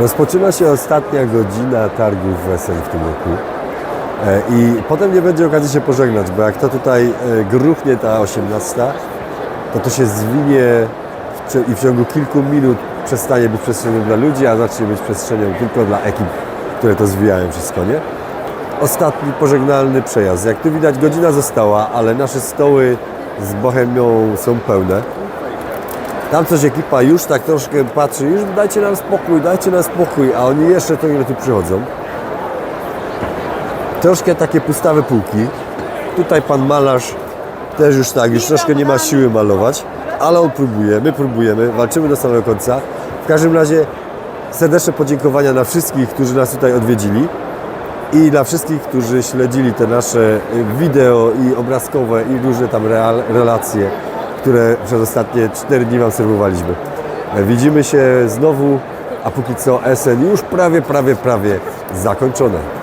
Rozpoczyna się ostatnia godzina targów wesel w tym roku. E, I potem nie będzie okazji się pożegnać, bo jak to tutaj e, gruchnie ta 18, to to się zwinie i w ciągu kilku minut przestanie być przestrzenią dla ludzi, a zacznie być przestrzenią tylko dla ekip, które to zwijają wszystko, nie? Ostatni pożegnalny przejazd. Jak tu widać, godzina została, ale nasze stoły z bohemią są pełne. Tam coś ekipa już tak troszkę patrzy, już dajcie nam spokój, dajcie nam spokój, a oni jeszcze to ile tu przychodzą. Troszkę takie pustawe półki. Tutaj pan malarz też już tak, już troszkę nie ma siły malować, ale on próbuje, my próbujemy, walczymy do samego końca. W każdym razie serdeczne podziękowania dla wszystkich, którzy nas tutaj odwiedzili i dla wszystkich, którzy śledzili te nasze y, wideo i obrazkowe i różne tam relacje, które przez ostatnie 4 dni serwowaliśmy. Widzimy się znowu, a póki co SN już prawie, prawie, prawie zakończone.